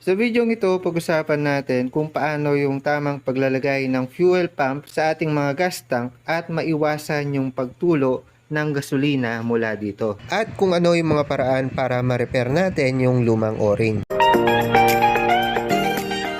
Sa video ito, pag-usapan natin kung paano yung tamang paglalagay ng fuel pump sa ating mga gas tank at maiwasan yung pagtulo ng gasolina mula dito. At kung ano yung mga paraan para ma-repair natin yung lumang o-ring.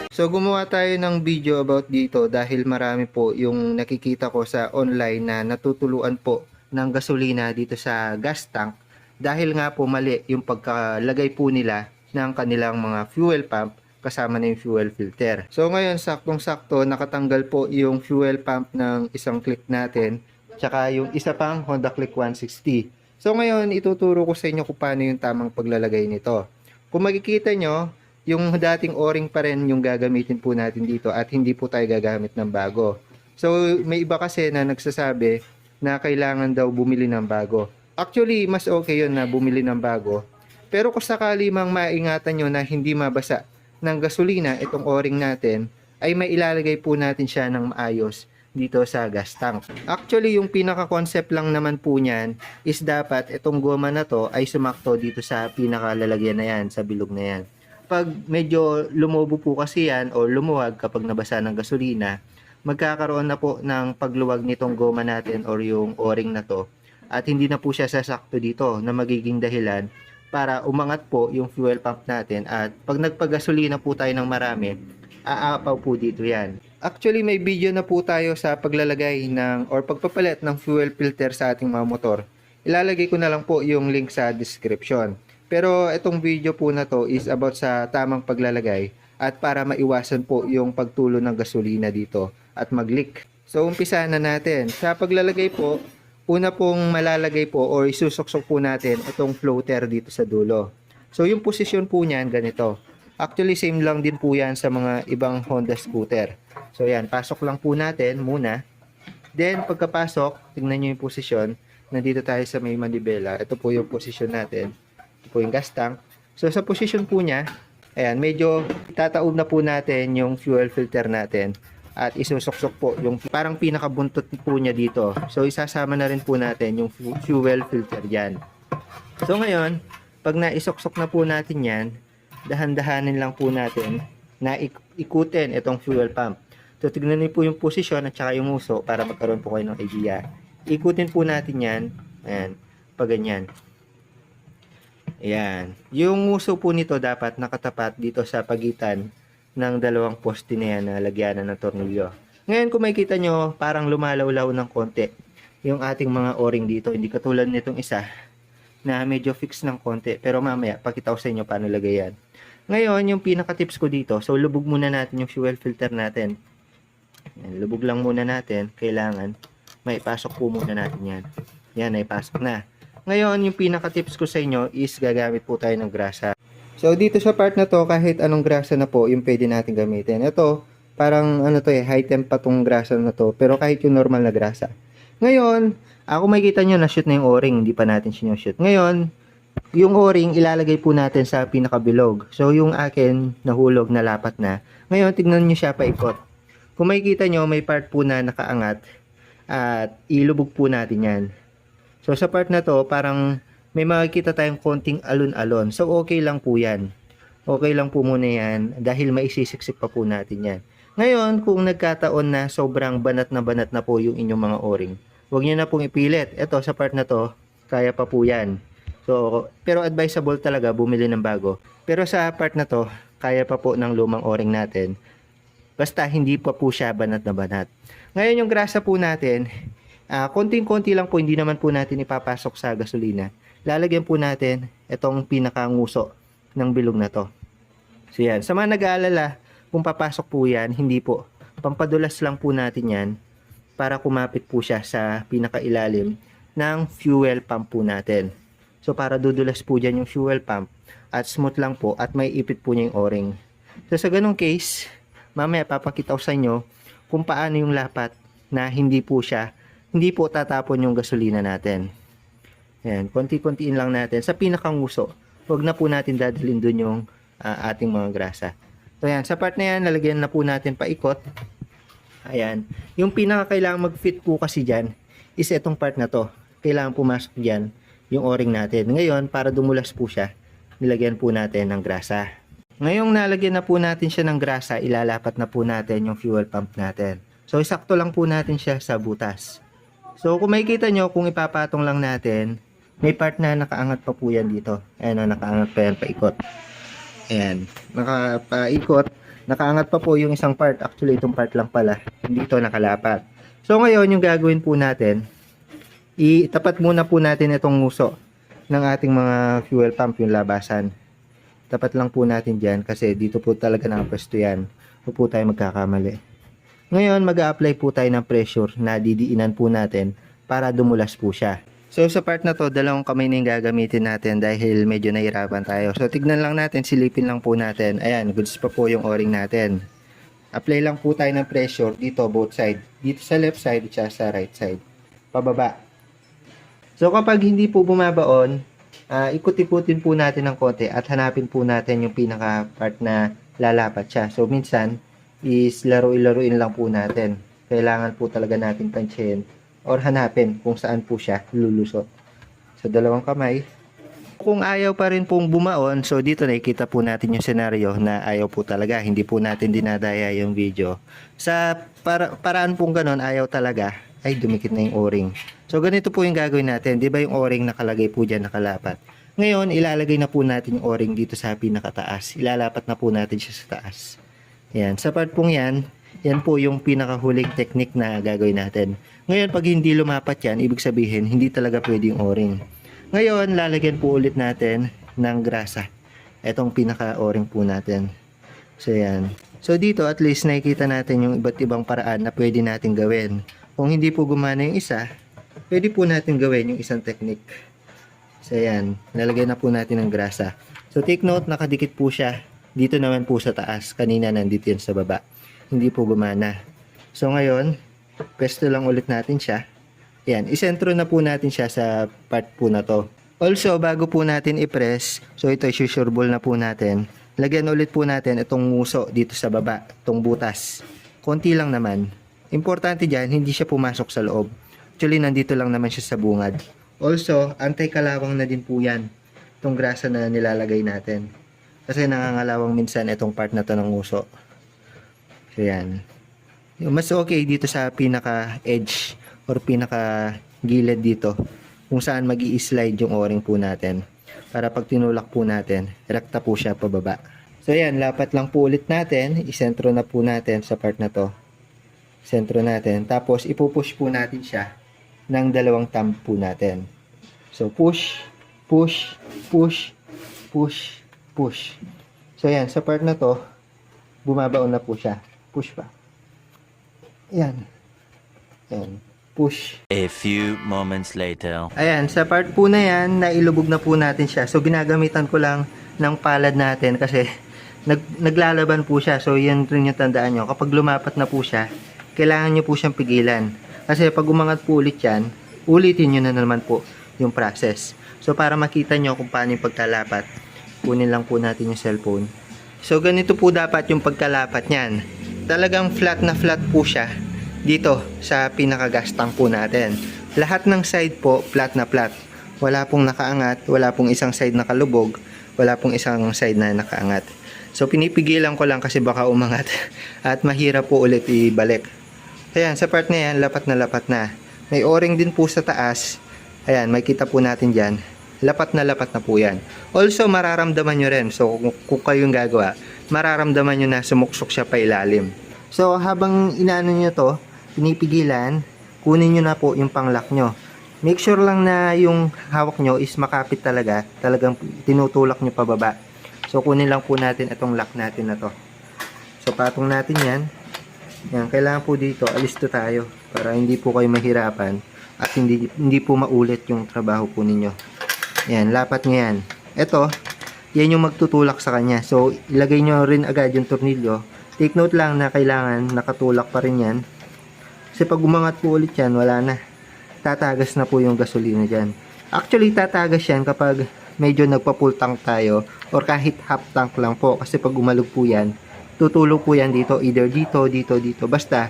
So gumawa tayo ng video about dito dahil marami po yung nakikita ko sa online na natutuluan po ng gasolina dito sa gas tank dahil nga po mali yung pagkalagay po nila ng kanilang mga fuel pump kasama na yung fuel filter. So ngayon saktong-sakto nakatanggal po yung fuel pump ng isang click natin tsaka yung isa pang Honda Click 160. So ngayon ituturo ko sa inyo kung paano yung tamang paglalagay nito. Kung makikita nyo, yung dating o-ring pa rin yung gagamitin po natin dito at hindi po tayo gagamit ng bago. So may iba kasi na nagsasabi na kailangan daw bumili ng bago. Actually, mas okay yun na bumili ng bago. Pero kung sakali mang maingatan nyo na hindi mabasa ng gasolina itong o-ring natin, ay may ilalagay po natin siya ng maayos dito sa gas tank. Actually, yung pinaka-concept lang naman po niyan is dapat itong goma na to ay sumakto dito sa pinakalalagyan na yan, sa bilog na yan. Pag medyo lumobo po kasi yan o lumuwag kapag nabasa ng gasolina, magkakaroon na po ng pagluwag nitong goma natin or yung o-ring na to at hindi na po siya sasakto dito na magiging dahilan para umangat po yung fuel pump natin at pag nagpagasolina po tayo ng marami, aapaw po dito yan. Actually, may video na po tayo sa paglalagay ng or pagpapalit ng fuel filter sa ating mga motor. Ilalagay ko na lang po yung link sa description. Pero itong video po na to is about sa tamang paglalagay at para maiwasan po yung pagtulo ng gasolina dito at mag-leak. So, umpisa na natin. Sa paglalagay po, una pong malalagay po or isusuksok po natin itong floater dito sa dulo. So, yung posisyon po niyan ganito. Actually, same lang din po yan sa mga ibang Honda scooter. So, yan. Pasok lang po natin muna. Then, pagkapasok, tingnan nyo yung posisyon. Nandito tayo sa may manibela. Ito po yung posisyon natin. Ito po yung gas tank. So, sa posisyon po niya, ayan, medyo tataob na po natin yung fuel filter natin. At isusuksok po yung parang pinakabuntot po niya dito. So, isasama na rin po natin yung fu- fuel filter yan. So, ngayon, pag naisuksok na po natin yan, dahan-dahanin lang po natin na ik- ikutin itong fuel pump. So, tignan niyo po yung posisyon at saka yung uso para magkaroon po kayo ng idea. Ikutin po natin yan. Ayan, pag ganyan. Ayan. Yung uso po nito dapat nakatapat dito sa pagitan ng dalawang poste na yan na lagyanan ng tornilyo. Ngayon kung makikita nyo, parang lumalawlaw ng konti yung ating mga o-ring dito. Hindi katulad nitong isa na medyo fix ng konti. Pero mamaya, pakita ko sa inyo paano lagay yan. Ngayon, yung pinaka-tips ko dito, so lubog muna natin yung fuel filter natin. Yan, lubog lang muna natin. Kailangan, may pasok po muna natin yan. Yan, ay pasok na. Ngayon, yung pinaka-tips ko sa inyo is gagamit po tayo ng grasa. So, dito sa part na to, kahit anong grasa na po, yung pwede natin gamitin. Ito, parang ano to eh, high temp pa tong grasa na to. Pero kahit yung normal na grasa. Ngayon, ako makikita nyo na shoot na yung o-ring, hindi pa natin sinushoot. Ngayon, yung o-ring ilalagay po natin sa pinakabilog. So, yung akin nahulog na lapat na. Ngayon, tignan nyo siya paikot. Kung makikita nyo, may part po na nakaangat at ilubog po natin yan. So, sa part na to, parang may makikita tayong konting alon-alon. So, okay lang po yan. Okay lang po muna yan dahil maisisiksik pa po natin yan. Ngayon, kung nagkataon na sobrang banat na banat na po yung inyong mga o-ring, huwag nyo na pong ipilit. Ito, sa part na to, kaya pa po yan. So, pero advisable talaga bumili ng bago. Pero sa part na to, kaya pa po ng lumang o-ring natin. Basta hindi pa po siya banat na banat. Ngayon yung grasa po natin, ah, konting-konti lang po, hindi naman po natin ipapasok sa gasolina. Lalagyan po natin itong pinakanguso ng bilog na to. So yan, sa mga nag-aalala, kung papasok po yan, hindi po. Pampadulas lang po natin yan para kumapit po siya sa pinakailalim ng fuel pump po natin. So para dudulas po dyan yung fuel pump at smooth lang po at may ipit po niya yung o-ring. So sa ganong case, mamaya papakita ko sa inyo kung paano yung lapat na hindi po siya, hindi po tatapon yung gasolina natin. Ayan, konti-kontiin lang natin sa pinakanguso. Huwag na po natin dadalhin dun yung ah, ating mga grasa. So ayan, sa part na yan, lalagyan na po natin paikot. Ayan. Yung pinaka kailangan mag-fit po kasi dyan is itong part na to. Kailangan pumasok dyan yung o-ring natin. Ngayon, para dumulas po siya, nilagyan po natin ng grasa. Ngayong nalagyan na po natin siya ng grasa, ilalapat na po natin yung fuel pump natin. So, sakto lang po natin siya sa butas. So, kung makikita nyo, kung ipapatong lang natin, may part na nakaangat pa po yan dito. Ayan o, nakaangat pa yan, paikot. Ayan, nakapaikot. Nakaangat pa po yung isang part. Actually, itong part lang pala. Hindi ito nakalapat. So, ngayon, yung gagawin po natin, itapat muna po natin itong nguso ng ating mga fuel pump, yung labasan. Tapat lang po natin dyan kasi dito po talaga nakapwesto yan. Huwag po tayo magkakamali. Ngayon, mag apply po tayo ng pressure na didiinan po natin para dumulas po siya. So sa part na to, dalawang kamay na yung gagamitin natin dahil medyo nahirapan tayo. So tignan lang natin, silipin lang po natin. Ayan, goods pa po yung o-ring natin. Apply lang po tayo ng pressure dito, both side. Dito sa left side at sa right side. Pababa. So kapag hindi po bumabaon, ah, ikut-ikutin po natin ng konti at hanapin po natin yung pinaka part na lalapat siya. So minsan is laro-laruin lang po natin. Kailangan po talaga natin tansyahin or hanapin kung saan po siya lulusot. So dalawang kamay. Kung ayaw pa rin pong bumaon, so dito nakikita po natin yung senaryo na ayaw po talaga, hindi po natin dinadaya yung video. Sa para, paraan pong ganon, ayaw talaga, ay dumikit na yung o-ring. So ganito po yung gagawin natin, di ba yung o-ring nakalagay po dyan nakalapat. Ngayon, ilalagay na po natin yung o-ring dito sa pinakataas. Ilalapat na po natin siya sa taas. Yan, sa part pong yan, yan po yung pinakahuling technique na gagawin natin. Ngayon, pag hindi lumapat yan, ibig sabihin, hindi talaga pwede yung o-ring. Ngayon, lalagyan po ulit natin ng grasa. Etong pinaka-o-ring po natin. So, yan. So, dito at least nakikita natin yung iba't ibang paraan na pwede natin gawin. Kung hindi po gumana yung isa, pwede po natin gawin yung isang technique. So, yan. Lalagyan na po natin ng grasa. So, take note, nakadikit po siya. Dito naman po sa taas. Kanina nandito yan sa baba. Hindi po gumana. So, ngayon, pwesto lang ulit natin siya. Yan, isentro na po natin siya sa part po na to. Also, bago po natin i-press, so ito isusureball na po natin. Lagyan ulit po natin itong nguso dito sa baba, itong butas. Konti lang naman. Importante dyan, hindi siya pumasok sa loob. Actually, nandito lang naman siya sa bungad. Also, anti-kalawang na din po yan. Itong grasa na nilalagay natin. Kasi nangangalawang minsan itong part na to ng nguso. So, yan. Mas okay dito sa pinaka-edge or pinaka-gilid dito kung saan mag slide yung o-ring po natin. Para pag tinulak po natin, rekta po siya pababa. So yan, lapat lang po ulit natin. Isentro na po natin sa part na to. Sentro natin. Tapos ipupush po natin siya ng dalawang thumb po natin. So push, push, push, push, push. So yan, sa part na to, bumabaon na po siya. Push pa. Yan. Yan. Push. A few moments later. Ayan, sa part po na yan, nailubog na po natin siya. So, ginagamitan ko lang ng palad natin kasi nag, naglalaban po siya. So, yan rin yung tandaan nyo. Kapag lumapat na po siya, kailangan nyo po siyang pigilan. Kasi pag umangat po ulit yan, ulitin nyo na naman po yung process. So, para makita nyo kung paano yung pagkalapat, kunin lang po natin yung cellphone. So, ganito po dapat yung pagkalapat niyan. Talagang flat na flat po siya dito sa pinakagastang po natin. Lahat ng side po, flat na flat. Wala pong nakaangat, wala pong isang side nakalubog, wala pong isang side na nakaangat. So pinipigilan ko lang kasi baka umangat at mahirap po ulit ibalik. Ayan, sa part na yan, lapat na lapat na. May o-ring din po sa taas. Ayan, makita po natin dyan. Lapat na lapat na po yan. Also, mararamdaman nyo rin. So, kung, kung kayong gagawa, mararamdaman nyo na sumuksok siya pa ilalim. So, habang inaano nyo to, pinipigilan, kunin nyo na po yung panglock nyo. Make sure lang na yung hawak nyo is makapit talaga. Talagang tinutulak nyo pababa. So, kunin lang po natin itong lock natin na to. So, patong natin yan. Yan, kailangan po dito, alis to tayo. Para hindi po kayo mahirapan at hindi, hindi po maulit yung trabaho po ninyo. Yan, lapat nyo yan. Ito, yan yung magtutulak sa kanya. So, ilagay nyo rin agad yung tornilyo. Take note lang na kailangan nakatulak pa rin yan. Kasi pag umangat po ulit yan, wala na. Tatagas na po yung gasolina dyan. Actually, tatagas yan kapag medyo nagpa-full tank tayo or kahit half tank lang po. Kasi pag umalog po yan, tutulog po yan dito. Either dito, dito, dito. Basta,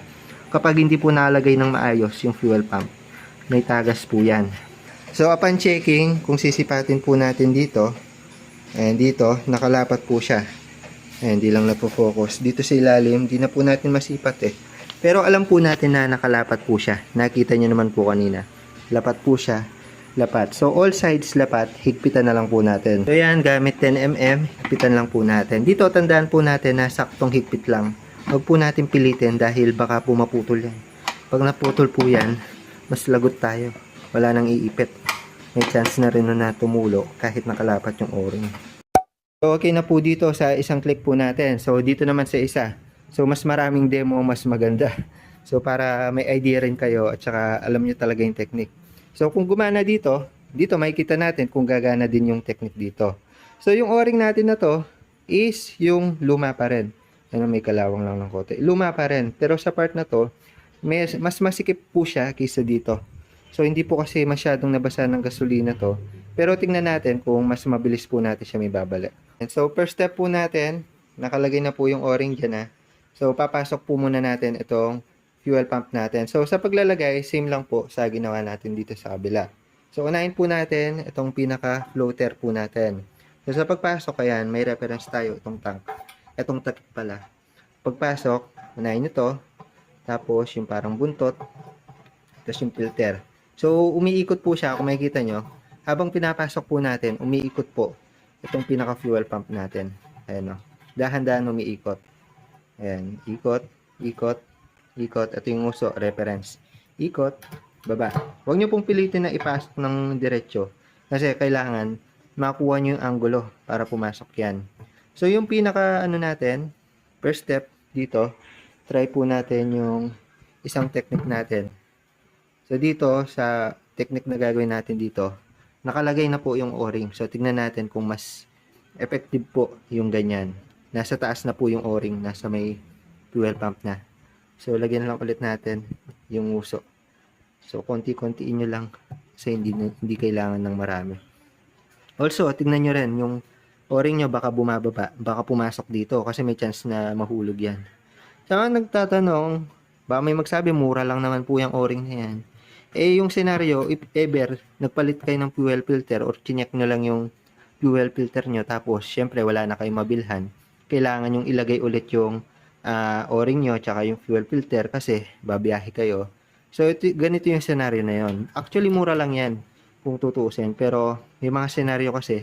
kapag hindi po nalagay ng maayos yung fuel pump, may tagas po yan. So, upon checking, kung sisipatin po natin dito, ayan dito, nakalapat po siya. Ayan, hindi lang napo-focus. Dito sa ilalim, di na po natin masipat eh. Pero alam po natin na nakalapat po siya. Nakita nyo naman po kanina. Lapat po siya. Lapat. So, all sides lapat, higpitan na lang po natin. So, yan, gamit 10mm, higpitan lang po natin. Dito, tandaan po natin na saktong higpit lang. Huwag po natin pilitin dahil baka po maputol yan. Pag naputol po yan, mas lagot tayo. Wala nang iipit. May chance na rin na tumulo kahit nakalapat yung o-ring. So, okay na po dito sa isang click po natin. So, dito naman sa isa. So, mas maraming demo, mas maganda. So, para may idea rin kayo at saka alam nyo talaga yung technique. So, kung gumana dito, dito makikita natin kung gagana din yung technique dito. So, yung o-ring natin na to is yung luma pa rin. Ano, may kalawang lang ng kote. Luma pa rin. Pero sa part na to, may, mas masikip po siya kaysa dito. So, hindi po kasi masyadong nabasa ng gasolina to. Pero tingnan natin kung mas mabilis po natin siya may. And so, first step po natin, nakalagay na po yung o-ring dyan ha. So, papasok po muna natin itong fuel pump natin. So, sa paglalagay, same lang po sa ginawa natin dito sa kabila. So, unahin po natin itong pinaka-floater po natin. So, sa pagpasok, ayan, may reference tayo itong tank. Itong takip pala. Pagpasok, unahin nyo to. Tapos, yung parang buntot. Tapos yung filter. So, umiikot po siya, kung makikita nyo. Habang pinapasok po natin, umiikot po itong pinaka-fuel pump natin. Ayan o. Dahan-dahan umiikot. Ayan. Ikot, ikot, ikot. Ito yung uso, reference. Ikot, baba. Huwag nyo pong pilitin na ipasok ng diretsyo. Kasi kailangan makuha nyo yung angulo para pumasok yan. So, yung pinaka, ano natin, first step dito, try po natin yung isang technique natin. So, dito, sa technique na gagawin natin dito, nakalagay na po yung o-ring. So, tignan natin kung mas effective po yung ganyan. Nasa taas na po yung o-ring, nasa may fuel pump na. So, lagyan lang ulit natin yung uso. So, konti-kontiin nyo lang kasi hindi, hindi kailangan ng marami. Also, tignan nyo rin yung o-ring nyo baka bumababa, baka pumasok dito kasi may chance na mahulog yan. Sa mga nagtatanong, baka may magsabi mura lang naman po yung o-ring na yan. Eh, yung scenario, if ever, nagpalit kayo ng fuel filter or chinek nyo lang yung fuel filter nyo, tapos, syempre, wala na kayong mabilhan, kailangan yung ilagay ulit yung ah, o-ring nyo, tsaka yung fuel filter, kasi, babiyahe kayo. So, ito, ganito yung scenario na yon. Actually, mura lang yan, kung tutuusin. Pero, may mga scenario kasi,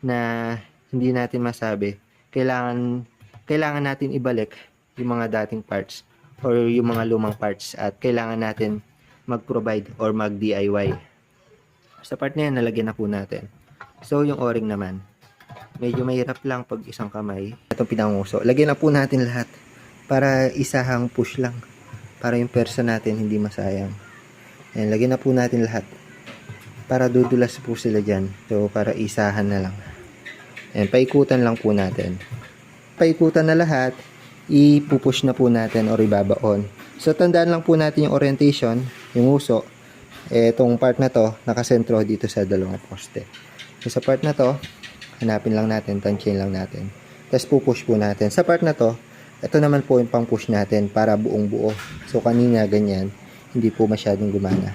na hindi natin masabi. Kailangan, kailangan natin ibalik yung mga dating parts or yung mga lumang parts at kailangan natin mag-provide or mag-DIY. Sa part na yan, nalagyan na po natin. So, yung o-ring naman, medyo mahirap lang pag isang kamay. Itong pinanguso. Lagyan na po natin lahat para isahang push lang. Para yung persa natin hindi masayang. Ayan, lagyan na po natin lahat. Para dudulas po sila dyan. So, para isahan na lang. Ayan, paikutan lang po natin. Paikutan na lahat, ipupush na po natin or ibabaon. So, tandaan lang po natin yung orientation, yung uso. Itong part na to, nakasentro dito sa dalawang poste. So, sa part na to, hanapin lang natin, tansyain lang natin. Tapos, pupush po natin. Sa part na to, ito naman po yung pang push natin para buong buo. So, kanina ganyan, hindi po masyadong gumana.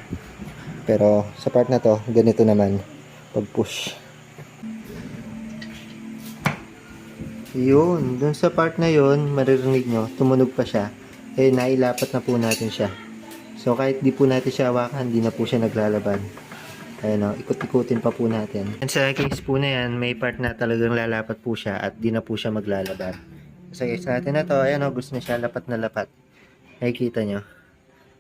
Pero, sa part na to, ganito naman, pag Yun, dun sa part na yun, maririnig nyo, tumunog pa siya. Eh, nailapat na po natin siya. So, kahit di po natin siya hawakan, di na po siya naglalaban. Ayan o, ikot-ikutin pa po natin. And sa case po na yan, may part na talagang lalapat po siya at di na po siya maglalaban. Sa case natin na to, ayan o, gusto na siya lapat na lapat. Nakikita nyo.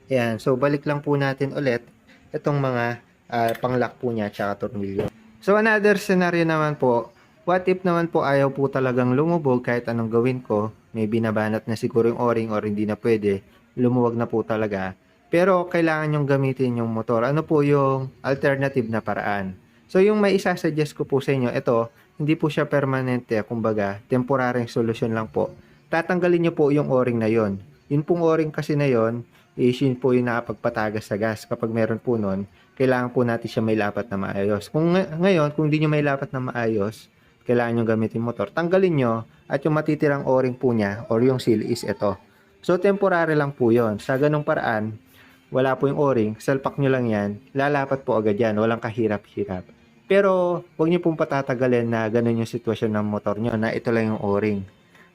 Ayan, so balik lang po natin ulit itong mga ah, panglock po niya tsaka tornilyo. So another scenario naman po, what if naman po ayaw po talagang lumubog kahit anong gawin ko, may binabanat na siguro yung o-ring or hindi na pwede, lumuwag na po talaga. Pero kailangan yung gamitin yung motor. Ano po yung alternative na paraan? So yung may isasuggest ko po sa inyo, ito, hindi po siya permanente, kumbaga, temporary solution lang po. Tatanggalin nyo po yung o-ring na yon. Yun pong o-ring kasi na yon, is yun po yung nakapagpatagas sa gas. Kapag meron po nun, kailangan po natin siya may lapat na maayos. Kung nga- ngayon, kung hindi nyo may lapat na maayos, kailangan nyo gamitin motor. Tanggalin nyo at yung matitirang o-ring po niya or yung seal is ito. So, temporary lang po yon Sa ganong paraan, wala po yung o-ring, salpak nyo lang yan, lalapat po agad yan, walang kahirap-hirap. Pero, huwag nyo pong patatagalin na ganun yung sitwasyon ng motor nyo, na ito lang yung o-ring.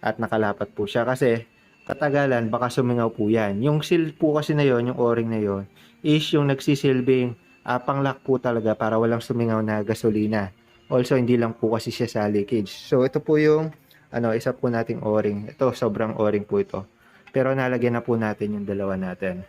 at nakalapat po siya kasi katagalan baka sumingaw po yan. Yung seal po kasi na yon, yung o-ring na yon, is yung nagsisilbing ah, panglock po talaga para walang sumingaw na gasolina. Also, hindi lang po kasi siya sa leakage. So, ito po yung ano, isa po nating o-ring. Ito, sobrang o-ring po ito. Pero nalagyan na po natin yung dalawa natin.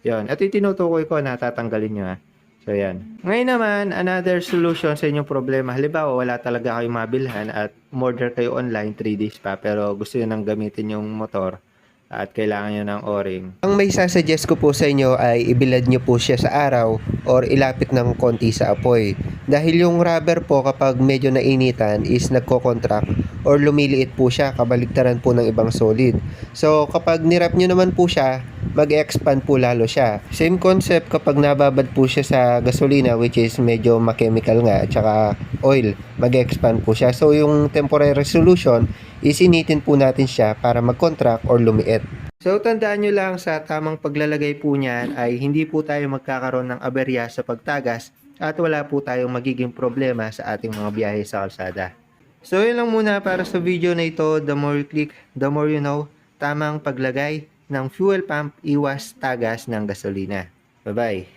Yon. At yung tinutukoy ko na tatanggalin nyo ha. So, yan. Ngayon naman, another solution sa inyong problema. Halimbawa, wala talaga kayong mabilhan at order kayo online 3 days pa pero gusto nyo nang gamitin yung motor at kailangan nyo ng o-ring. Ang may sasuggest ko po sa inyo ay ibilad nyo po siya sa araw or ilapit ng konti sa apoy. Dahil yung rubber po kapag medyo nainitan is nagko-contract or lumiliit po siya kabaligtaran po ng ibang solid. So kapag nirap nyo naman po siya, mag-expand po lalo siya. Same concept kapag nababad po siya sa gasolina which is medyo ma-chemical nga at saka oil, mag-expand po siya. So yung temporary solution is initin po natin siya para mag-contract or lumiit. So tandaan nyo lang sa tamang paglalagay po niyan ay hindi po tayo magkakaroon ng aberya sa pagtagas at wala po tayong magiging problema sa ating mga biyahe sa kalsada. So yun lang muna para sa video na ito. The more you click, the more you know. Tamang paglagay ng fuel pump, iwas tagas ng gasolina. Bye-bye!